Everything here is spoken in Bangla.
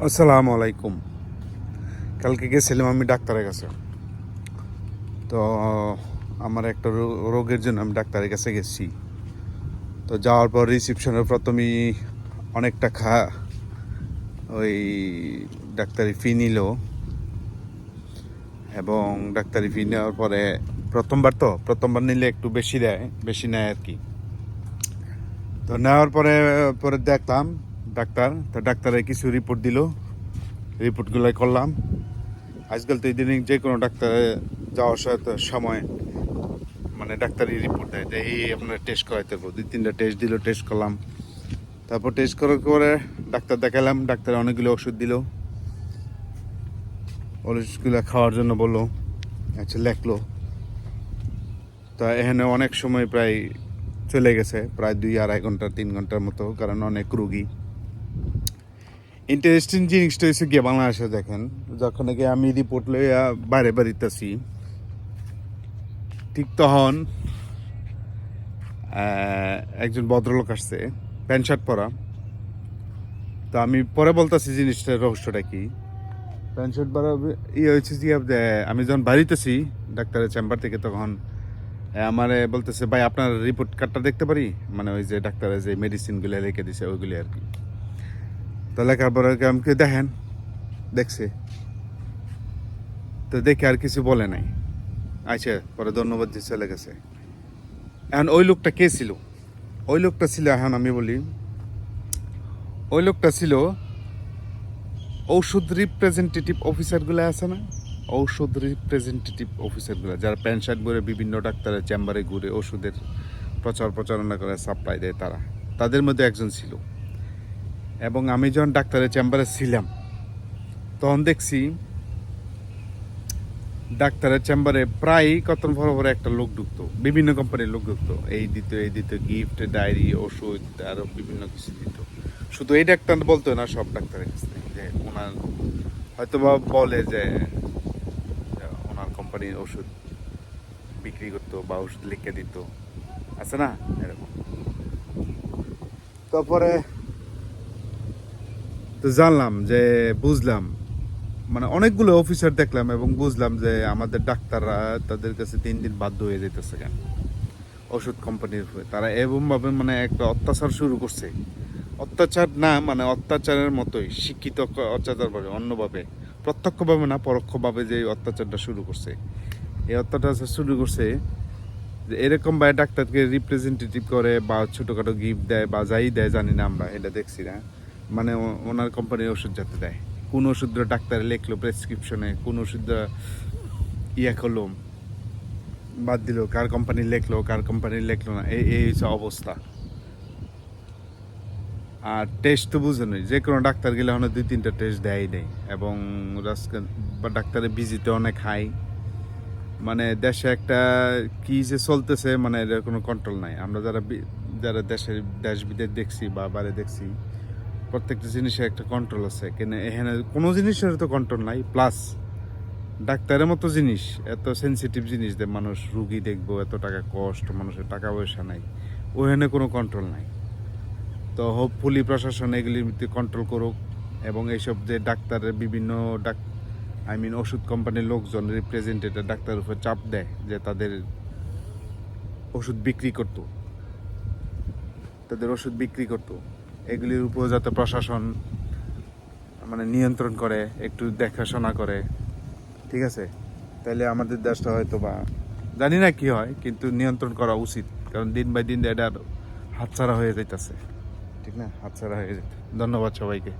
আসসালামু আলাইকুম। কালকে গেছিলাম আমি ডাক্তারের কাছে। তো, আমার একটা রোগের জন্য আমি ডাক্তারের কাছে গেছি। তো যাওয়ার পর রিসিপশনের প্রথমেই অনেক টাকা ওই ডাক্তারি ফি নিল। এবং ডাক্তারি ফি নেওয়ার পরে প্রথমবার তো, প্রথমবার নিলে একটু বেশি দেয়, বেশি নেয় আর কি। তো নেওয়ার পরে পরে দেখলাম ডাক্তার, তো ডাক্তারে কিছু রিপোর্ট দিল। রিপোর্টগুলো করলাম। আজকাল তো ইদানিং যে কোনো ডাক্তারে যাওয়ার সময় মানে ডাক্তারি রিপোর্ট দেয় এই আপনার টেস্ট করাইতে হবে। দুই, তিনটা টেস্ট দিল টেস্ট করলাম। তারপর টেস্ট করার পরে ডাক্তার দেখালাম, ডাক্তার অনেকগুলো ওষুধ দিল। ওষুধগুলো খাওয়ার জন্য বলল আচ্ছা লেখলো। তা এখানে অনেক সময় প্রায় চলে গেছে, প্রায় দুই আড়াই ঘণ্টা, তিন ঘণ্টার মতো, কারণ অনেক রুগী। ইন্টারেস্টিং জিনিসটা হচ্ছে গিয়ে বাংলাদেশে দেখেন, যখন নাকি আমি রিপোর্ট লইয়া বাইরে বাড়িতেছি ঠিক তখন একজন ভদ্রলোক আসছে, প্যান্ট শার্ট পরা। তো আমি পরে বলতেছি জিনিসটার রহস্যটা কি। প্যান্ট শার্ট পরা ইয়ে হয়েছে যে আমি যখন বাড়িতেছি, ডাক্তারের চেম্বার থেকে তখন আমারে বলতেছে, ভাই, আপনার রিপোর্ট কার্ডটা দেখতে পারি? মানে ওই যে ডাক্তারের যে মেডিসিনগুলো লিখে দিছে, ওইগুলি আর কি। তো লেখার পরে আমাকে দেখেন? দেখছে। তো দেখে আর কিছু বলে নাই। আচ্ছা পরে ধন্যবাদ দিয়ে চলে গেছে। এখন ওই লোকটা কে ছিল? ওই লোকটা ছিল, এখন আমি বলি, ওই লোকটা ছিল ঔষধ রিপ্রেজেন্টেটিভ অফিসারগুলো আছে না? ঔষধ রিপ্রেজেন্টেটিভ অফিসারগুলো যারা প্যান্ট শার্ট পরে বিভিন্ন ডাক্তারের চেম্বারে ঘুরে ওষুধের প্রচার প্রচারণা করে সাপ্লাই দেয় তারা। তাদের মধ্যে একজন ছিল। এবং আমি যখন ডাক্তারের চেম্বারে ছিলাম, তখন দেখছি ডাক্তারের চেম্বারে প্রায় কত বড় বড় একটা লোক ঢুকতো, বিভিন্ন কোম্পানির লোক ঢুকতো। এই দিত এই দিত গিফট ডায়েরি ওষুধ, আরও বিভিন্ন কিছু দিত। শুধু এই ডাক্তার বলতো না, সব ডাক্তারের কাছ যে ওনার হয়তো বা বলে যে ওনার কোম্পানির ওষুধ বিক্রি করতো বা ওষুধ লিখে দিত। আছে না? এরকম। তারপরে তো জানলাম যে বুঝলাম মানে অনেকগুলো অফিসার দেখলাম এবং বুঝলাম যে আমাদের ডাক্তাররা তাদের কাছে দিন দিন বাধ্য হয়ে যেতেছে কেন? ওষুধ কোম্পানির হয়ে। তারা এরকমভাবে মানে একটা অত্যাচার শুরু করছে। অত্যাচার না মানে অত্যাচারের মতোই, শিক্ষিত ক- অত্যাচার ভাবে অন্যভাবে, প্রত্যক্ষভাবে না, পরোক্ষভাবে যে অত্যাচারটা শুরু করছে। এই অত্যাচার শুরু করছে যে এরকম ভাবে ডাক্তারকে রিপ্রেজেন্টেটিভ করে বা ছোটোখাটো গিফট দেয় বা যাই দেয়, জানি না আমরা, এটা দেখছি না। মানে ওনার কোম্পানির ওষুধ যাতে দেয়। কোন ওষুধটা ডাক্তারে লিখলো প্রেসক্রিপশনে কোন ওষুধটা ইয়ে করল, বাদ দিল, কার কোম্পানি লেখলো, কার কোম্পানি লেখলো না এই এই হচ্ছে অবস্থা। আর টেস্ট তো বুঝে বুঝেনি যে কোনো ডাক্তার গেলে হয়তো দুই তিনটা টেস্ট দেয় নেই। এবং বা ডাক্তারের ভিজিতে অনেক হাই মানে দেশে একটা কি যে চলতেছে মানে এর কোনো কন্ট্রোল নাই। আমরা যারা যারা দেশের দেশ বিদেশ দেখছি বা বাইরে দেখছি প্রত্যেকটা জিনিসের একটা কন্ট্রোল আছে। কেন এখানে কোনো জিনিসের তো কন্ট্রোল নাই প্লাস ডাক্তারের মতো জিনিস, এত সেন্সিটিভ জিনিস যে মানুষ রুগী দেখব, এত টাকা কষ্ট মানুষের টাকা পয়সা নাই, ওখানে কোনো কন্ট্রোল নাই। তো হোপফুলি প্রশাসন এগুলির মধ্যে কন্ট্রোল করুক এবং এইসব যে ডাক্তারের বিভিন্ন ডাক আই মিন ওষুধ কোম্পানির লোকজন রিপ্রেজেন্টেটিভ ডাক্তারের উপর চাপ দেয় যে তাদের ওষুধ বিক্রি করতো। তাদের ওষুধ বিক্রি করতো। এগুলির উপর যাতে প্রশাসন মানে নিয়ন্ত্রণ করে, একটু দেখাশোনা করে। ঠিক আছে? তাহলে আমাদের দেশটা হয়তো বা জানি না কি হয়, কিন্তু নিয়ন্ত্রণ করা উচিত। কারণ দিন বাই দিন এটার হাতছাড়া হয়ে যাইতেছে। ঠিক না? হাতছাড়া হয়ে যেতে ধন্যবাদ সবাইকে।